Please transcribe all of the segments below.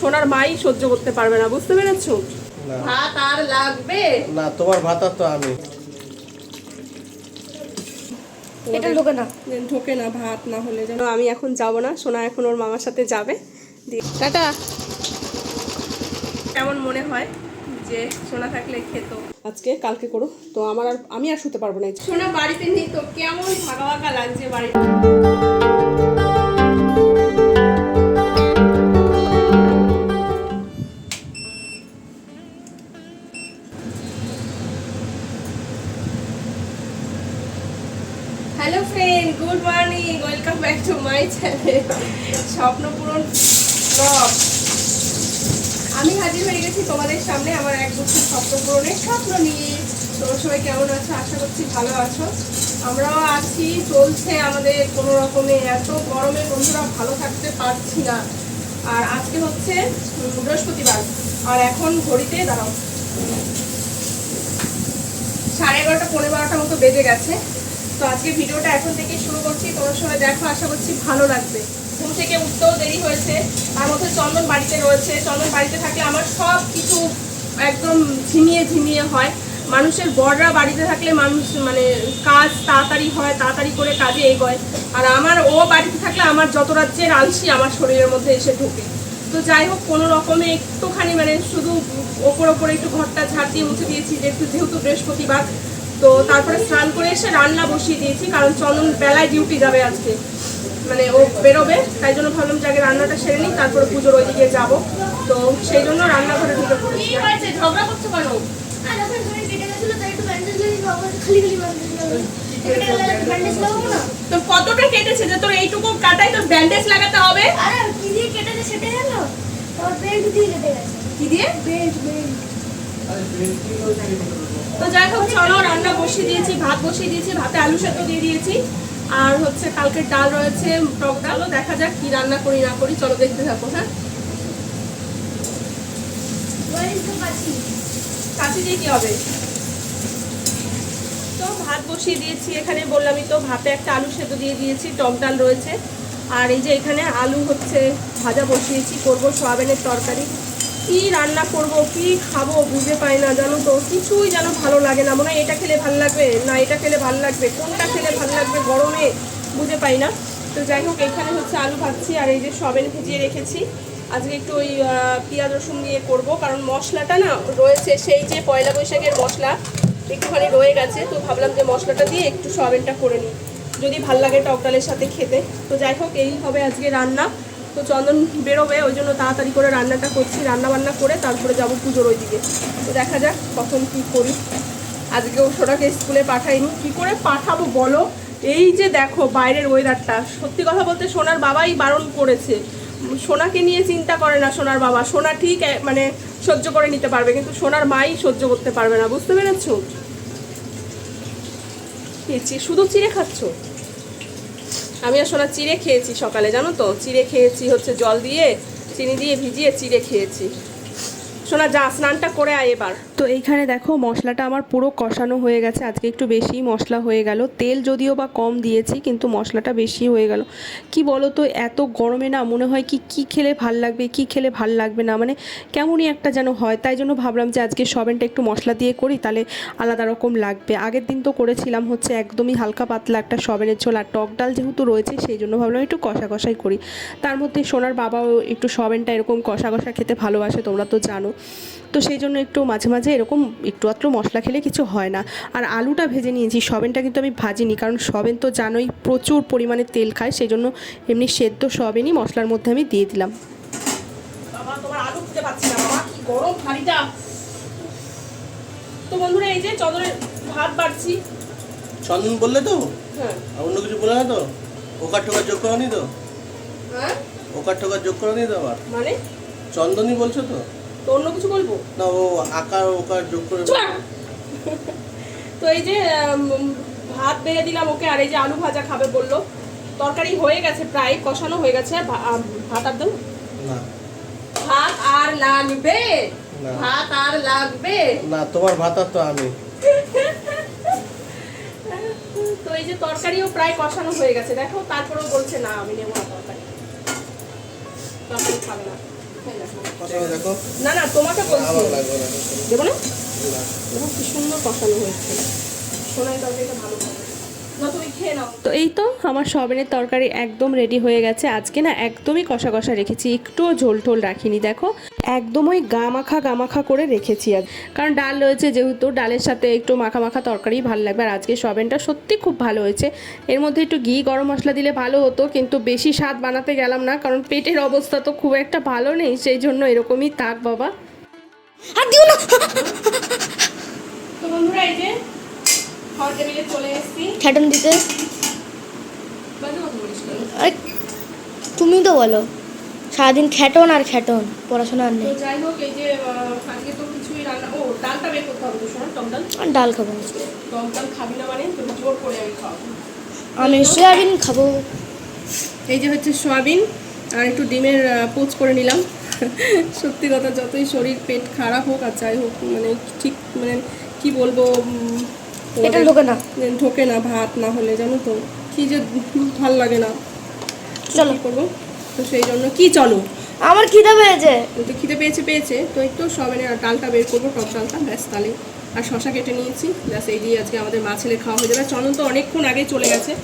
সোনার মাই সহ্য করতে পারবে না বুঝতে পেরেছ? ভাত আর লাগবে? না তোমার ভাতার তো আমি। এটা ঢোকে না। ঢোকে না ভাত না হলে যেন আমি এখন যাব না সোনা এখন ওর মামার সাথে যাবে। টাটা। কেমন মনে হয় যে সোনা থাকলে খেত? আজকে কালকে করো। তো আমার আর আমি আর শুতে পারব না। সোনা বাড়িতে নেই তো কেমন ফাঁকা ফাঁকা লাগছে বাড়িতে? Friend good morning, welcome back to my channel Swapnapuran blog. আমি হাজির হয়ে গেছি তোমাদের সামনে আমার এক বছর স্বপ্ন পূরণের স্বপ্ন নিয়ে। তোমরা সবাই কেমন আছো? আশা করছি ভালো আছো। আমরাও আছি, চলছে আমাদের কোনো রকমে, এত গরমে বন্ধুরা ভালো থাকতে পারছি না। আর আজকে হচ্ছে বৃহস্পতিবার। আর এখন ঘড়িতে, দাঁড়াও। সাড়ে এগারোটা পনেরো বারোটার মতো বেজে গেছে। তো আজকে ভিডিওটা এখন থেকে শুরু করছি। তোমার সবাই দেখো আশা করছি ভালো লাগবে। ঘুম থেকে উঠতেও দেরি হয়েছে। তার মধ্যে চন্দন বাড়িতে রয়েছে। চন্দন বাড়িতে থাকলে আমার সব কিছু একদম ঝিমিয়ে ঝিমিয়ে হয়। মানুষের বড়রা বাড়িতে থাকলে মানুষ মানে কাজ তাড়াতাড়ি হয়, তাড়াতাড়ি করে কাজে এগোয়। আর আমার ও বাড়িতে থাকলে আমার যত রাজ্যের আলসি আমার শরীরের মধ্যে এসে ঢোকে। তো যাই হোক, কোনো রকমে একটুখানি মানে শুধু ওপর ওপরে একটু ঘরটা ঝাড় দিয়ে মুছে দিয়েছি। যেহেতু বৃহস্পতিবার তো তারপরে স্নান করে এসে রান্না বসিয়ে দিয়েছি কারণ চন্দন বেলায় ডিউটি যাবে আজকে। মানে ও বেরোবে তাই জন্য ভাবলাম যে আগে রান্নাটা সেরে নিই তারপরে পুজোর ওইদিকে যাব। তো সেই জন্য রান্নাঘরে ঢুকে পড়েছি। ঝগড়া করছ কেন? আর যখন ধরে কেটে গেছিল তাই একটু ব্যান্ডেজ লাগিয়ে দাও আবার খালি খালি ব্যান্ডেজ লাগাবো এখানে লাগালে ব্যান্ডেজ লাগাবো না? তো কতটা কেটেছে যে তোর এইটুকু কাটাই তোর ব্যান্ডেজ লাগাতে হবে? আরে কি দিয়ে কেটেছে সেটাই জানো? তোমার বেল্ট দিয়ে কেটে গেছে। কি দিয়ে? বেল্ট বেল্ট তো যাই হোক, চলো, রান্না বসিয়ে দিয়েছি, ভাত বসিয়ে দিয়েছি, ভাতে আলু সেদ্ধ দিয়ে দিয়েছি। আর হচ্ছে কালকের ডাল রয়েছে, টক ডালও দেখা যাক কি রান্না করি, না করি, চলো দেখতে থাকো হ্যাঁ? কাছে দিয়ে কি হবে? তো ভাত বসিয়ে দিয়েছি, এখানে বললামই তো, ভাতে একটা আলু সেদ্ধ দিয়ে দিয়েছি, টক ডাল রয়েছে। আর এই যে এখানে আলু হচ্ছে ভাজা বসিয়েছি, করব সয়াবিনের তরকারি। কি রান্না করব, কি খাব বুঝে পাই না, জানো তো? কিছুই যেন ভালো লাগে না। মনে হয় এটা খেলে ভালো লাগবে, না, এটা খেলে ভালো লাগবে, কোনটা খেলে ভালো লাগবে গরমে বুঝে পাই না। তো যাই হোক, এখানে হচ্ছে আলু ভাজছি আর এই যে সয়াবিন ভিজিয়ে রেখেছি। আজকে একটু ওই পেঁয়াজ, রসুন দিয়ে করব, কারণ মশলাটা না রয়েছে সেই যে পয়লা বৈশাখের মশলা একটুখানি রয়ে গেছে, তো ভাবলাম যে মশলাটা দিয়ে একটু সয়াবিনটা করে নিই। যদি ভালো লাগে টক ডালের সাথে খেতে। তো যাই হোক, এই হবে আজকে রান্না। তো চন্দন বেরোবে, ওই জন্য তাড়াতাড়ি করে রান্নাটা করছি রান্না বান্না করে তারপরে যাব পুজোর ওই দিকে তো দেখা যাক কখন কী করি। আজকেও সোনাকে স্কুলে পাঠাইনি। কি করে পাঠাবো বলো? এই যে দেখো বাইরের ওয়েদারটা সত্যি কথা বলতে সোনার বাবাই বারণ করেছে। সোনাকে নিয়ে চিন্তা করে না সোনার বাবা। সোনা ঠিক মানে সহ্য করে নিতে পারবে, কিন্তু সোনার মাই সহ্য করতে পারবে না। বুঝতে পেরেছ? শুধু চিড়ে খাচ্ছ? আমি আর সোনা চিড়ে খেয়েছি সকালে, জানো তো? চিড়ে খেয়েছি হচ্ছে জল দিয়ে, চিনি দিয়ে ভিজিয়ে চিড়ে খেয়েছি। সোনা, যা স্নানটা করে আয় এবার। তো এইখানে দেখো, মশলাটা আমার পুরো কষানো হয়ে গেছে। আজকে একটু বেশি মশলা হয়ে গেল। তেল যদিও বা কম দিয়েছি, কিন্তু মশলাটা বেশি হয়ে গেল। কি বলো তো এত গরমে না মনে হয় কি কি খেলে ভালো লাগবে, কি খেলে ভালো লাগবে না। মানে কেমনই একটা যেন হয়। তাই জন্য ভাবলাম যে আজকে সবেনটা একটু মশলা দিয়ে করি, তাহলে আলাদা রকম লাগবে। আগের দিন তো করেছিলাম হচ্ছে একদমই হালকা পাতলা একটা সবেনের ঝোল আর টক ডাল যেহেতু রয়েছে, সেই জন্য ভাবলাম একটু কষা কষাই করি। তার মধ্যে সোনার বাবাও একটু সবেনটা এরকম কষা কষা খেতে ভালোবাসে, তোমরা তো জানো। তো সেই জন্য একটু মাঝে মাঝে এরকম একটু আধটু মশলা খেলে কিছু হয় না। আর আলুটা ভেজে নিয়েছি সবেনটা কিন্তু আমি ভাজিনি কারণ সবেন তো জানোই প্রচুর পরিমাণে তেল খায় সেই জন্য এমনি সেদ্ধ সবেনই মশলার মধ্যে আমি দিয়ে দিলাম। বাবা তোমার আলু খুঁজে পাচ্ছি না বাবা কি গরম হাঁড়িটা। তো বন্ধুরা এই যে চদরের ভাত বাড়ছি। চন্দন বললে তো? হ্যাঁ। অন্য কিছু বলে না তো? ওকার টোকার যোগ করনি তো? হ্যাঁ? ওকার টোকার যোগ করনি তো আবার? মানে? চন্দনই বলছো তো? তো অন্য কিছু বলব? না ও আকার ওকার যোগ করে তো এই যে ভাত বেড়ে দিলাম ওকে আর এই যে আলু ভাজা খাবে বলল। তরকারি হয়ে গেছে প্রায় কষানো হয়ে গেছে। ভাত আর দেবো না। ভাত আর লাগবে? ভাত আর লাগবে? না তোমার ভাতার তো আমি। তো এই যে তরকারিও প্রায় কষানো হয়ে গেছে। দেখো তারপরেও বলছে না আমি নেব না তরকারি। তরকারি খাবে না। না না তোমাকে বলছি। দেবো না? না। কি সুন্দর কষানো হয়েছে। সোনাই তরকারিটা ভালো হবে না তুমি খেয়ে নাও তো এই তো আমার সয়াবিনের তরকারি একদম রেডি হয়ে গেছে। আজকে না একদমই কষা কষা রেখেছি একটুও ঝোল টোল রাখিনি দেখো। একদম ওই গামাখা গামাখা করে রেখেছি আর কারণ ডাল রয়েছে যেহেতু ডালের সাথে একটু মাখা মাখা তরকারি ভালো লাগবে। আর আজকে সয়াবিনটা সত্যি খুব ভালো হয়েছে। এর মধ্যে একটু ঘি গরম মশলা দিলে ভালো হতো কিন্তু বেশি স্বাদ বানাতে গেলাম না কারণ পেটের অবস্থা তো খুব একটা ভালো নেই সেই জন্য এরকমই থাক বাবা। আর দিও না। তো বন্ধুরা এই যে চলে এসেছি। খ্যাটন দিতে? আরে তুমি তো বলো। সারাদিন খ্যাটন আর খ্যাটন পড়াশোনা আর নেই। যাই হোক এই যে আজকে তো কিছুই রান্না ও ডালটা বের করতে হবে শোনো টক ডাল। আর ডাল খাব আজকে। ডাল খাবি না মানে তোকে জোর করে আমি খাওয়াবো। আমি সয়াবিন খাব। এই যে হচ্ছে সোয়াবিন আর একটু ডিমের পোচ করে নিলাম। সত্যি কথা যতই শরীর পেট খারাপ হোক আর যাই হোক মানে ঠিক মানে কি বলব এটা ঢোকে না। ঢোকে না ভাত না হলে জানো তো? কি যে ভালো লাগে না। চলো। করব? তো সেই জন্য কি চলো? আমার খিদে পেয়েছে। তো খিদে পেয়েছে পেয়েছে। তো একটু সবাই ডালটা বের করব টক ডালটা ব্যাস তাহলে। আর শশা কেটে নিয়েছি। ব্যাস এই দিয়ে আজকে আমাদের মা ছেলে খাওয়া হয়ে যাবে। চন্দন তো অনেকক্ষণ আগে চলে গেছে।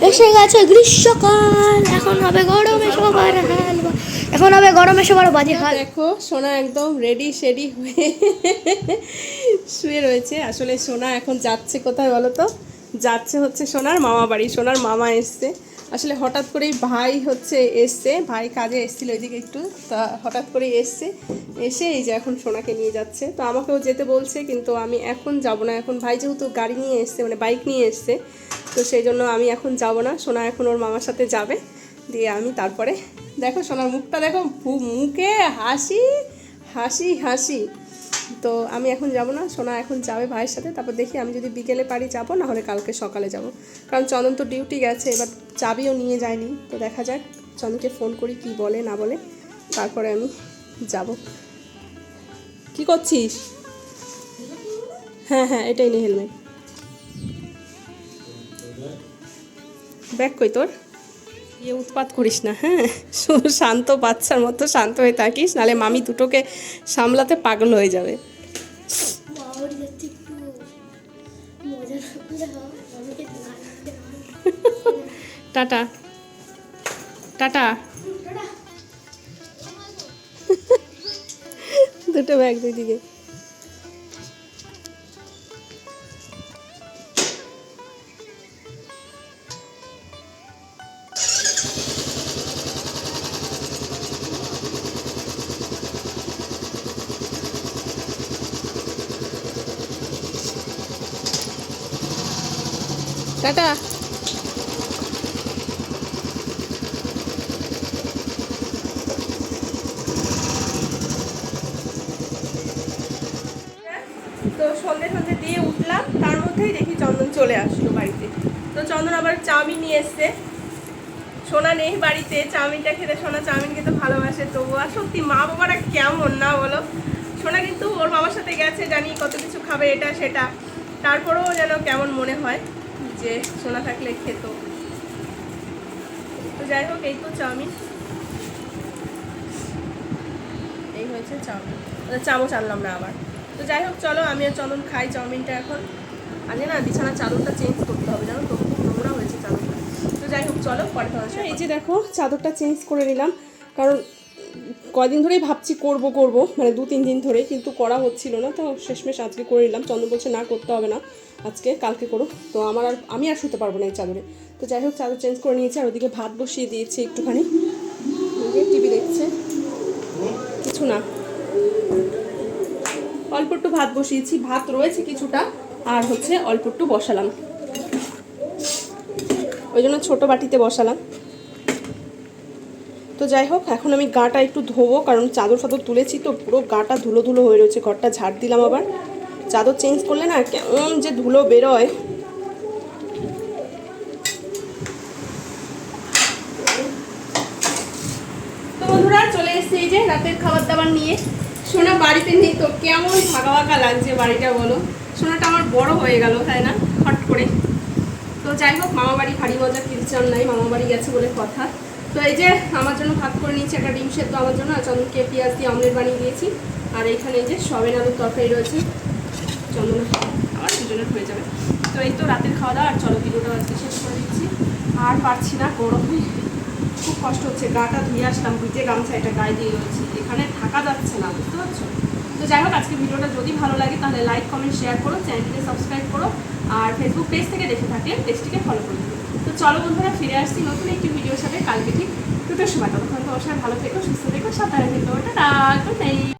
এসে গ্রীষ্মকাল এখন হবে গরমে সবার হাল বা- এখন হবে গরমে সবার বাজে হাল দেখো সোনা একদম রেডি শেডি হয়ে শুয়ে রয়েছে। আসলে সোনা এখন যাচ্ছে কোথায় বলো তো? যাচ্ছে হচ্ছে সোনার মামা বাড়ি সোনার মামা এসছে। আসলে হঠাৎ করেই ভাই হচ্ছে এসছে ভাই কাজে এসেছিল ওইদিকে একটু তা হঠাৎ করেই এসছে। এসে এই যে এখন সোনাকে নিয়ে যাচ্ছে। তো আমাকেও যেতে বলছে কিন্তু আমি এখন যাব না। এখন ভাই যেহেতু গাড়ি নিয়ে এসছে মানে বাইক নিয়ে এসছে তো সেই জন্য আমি এখন যাব না। সোনা এখন ওর মামার সাথে যাবে দিয়ে আমি তারপরে দেখো সোনার মুখটা দেখো মুখে হাসি হাসি হাসি। তো আমি এখন যাব না, সোনা এখন যাবে ভাইয়ের সাথে, তারপর দেখি আমি যদি বিকেলে পারি যাব, না হলে কালকে সকালে যাব। কারণ চন্দন তো ডিউটি গেছে, এবার চাবিও নিয়ে যায়নি, তো দেখা যাক চন্দনকে ফোন করি কি বলে, না বলে, তারপরে আমি যাব। কি করছিস? হ্যাঁ হ্যাঁ এটাই নে হেলমেট ব্যাগ কই তোর? ইয়ে উৎপাত করিস না হ্যাঁ? শুধু শান্ত বাচ্চার মতো শান্ত হয়ে থাকিস, নালে মামি দুটোকে সামলাতে পাগল হয়ে যাবে। টাটা। টাটা। দুটো ব্যাগ দুই দিকে। টাটা। তো সন্ধে সন্ধে দিয়ে উঠলাম, তার মধ্যেই দেখি চন্দন চলে আসলো বাড়িতে। তো চন্দন আবার চাউমিন নিয়ে এসছে। সোনা নেই বাড়িতে, চাউমিনটা খেতে, সোনা চাউমিন খেতে ভালোবাসে তো আর সত্যি মা বাবারা কেমন না বলো। সোনা কিন্তু ওর বাবার সাথে গেছে, জানি কত কিছু খাবে এটা, সেটা। তারপরেও যেন কেমন মনে হয়। যে সোনা থাকলে খেত। তো যাই হোক এই তো চাউমিন। এই হয়েছে চাউমিন। ওদের চামচ আনলাম না আবার। তো যাই হোক চলো আমি আর খাই চাউমিনটা এখন। আজকে না বিছানার চাদরটা চেঞ্জ করতে হবে জানো তো খুব নোংরা হয়েছে চাদরটা। তো যাই হোক চলো পরে খাওয়া এই যে দেখো চাদরটা চেঞ্জ করে নিলাম। কারণ কদিন ধরেই ভাবছি করব করব মানে দু তিন দিন ধরে কিন্তু করা হচ্ছিল না তো শেষমেশ আজকে করে নিলাম। চন্দন বলছে না করতে হবে না। আজকে, কালকে করো তো আমার আর, আমি আর শুতে পারব না এই চাদরে। তো যাই হোক, চাদর চেঞ্জ করে নিয়েছি, আর ওদিকে ভাত বসিয়ে দিয়েছি একটুখানি। টিভি দেখছে। কিছু না। অল্প একটু ভাত বসিয়েছি। ভাত রয়েছে কিছুটা, আর হচ্ছে অল্প একটু বসালাম। ওই জন্য ছোটো বাটিতে বসালাম। তো যাই হোক, এখন আমি গাটা একটু ধোবো, কারণ চাদর ফাদর তুলেছি তো, পুরো গাটা ধুলো ধুলো হয়ে রয়েছে, ঘরটা ঝাড় দিলাম আবার। চাদর চেঞ্জ করলে না কেমন যে ধুলো বেরোয়। তো বন্ধুরা, চলে এসেছে এই যে রাতের খাবার দাবার নিয়ে। সোনা বাড়িতে নেই তো, কেমন ফাঁকা ফাঁকা লাগছে বাড়িটা বলো? সোনাটা আমার বড় হয়ে গেল, তাই না? হট করে। তো যাই হোক, মামা বাড়ি ভারী মজা কিনচান নাই, মামা বাড়ি গেছে বলে কথা। তো এই যে আমার জন্য ভাত করে নিয়েছি একটা ডিম সেদ্ধ আমার জন্য, আর চন্দনকে পেঁয়াজ দিয়ে অমলেট বানিয়ে দিয়েছি। আর এইখানে এই যে সবেন আলুর তরকারি রয়েছে। চন্দন আমার দুজনের হয়ে যাবে। তো এই তো রাতের খাওয়া দাওয়া আর চলো ভিডিওটা আজকে শেষ করে দিচ্ছি। আর পারছি না, গরমে। খুব কষ্ট হচ্ছে গাটা ধুয়ে আসলাম, ভিজে গামছা এটা গায়ে দিয়ে রয়েছি। এখানে থাকা যাচ্ছে না, বুঝতে পারছ? তো যাই হোক, আজকে ভিডিওটা যদি ভালো লাগে, তাহলে লাইক কমেন্ট শেয়ার করো, চ্যানেলটিকে সাবস্ক্রাইব করো, আর ফেসবুক পেজ থেকে দেখে থাকলে পেজটিকে ফলো করে তো চলো বন্ধুরা, ফিরে আসছি নতুন একটি ভিডিওর সাথে। কালকে ঠিক দুটোর সময়। ততক্ষণ তোমার সবাই ভালো থেকো, সুস্থ থেকো সাঁতারে থেকো। Tata good night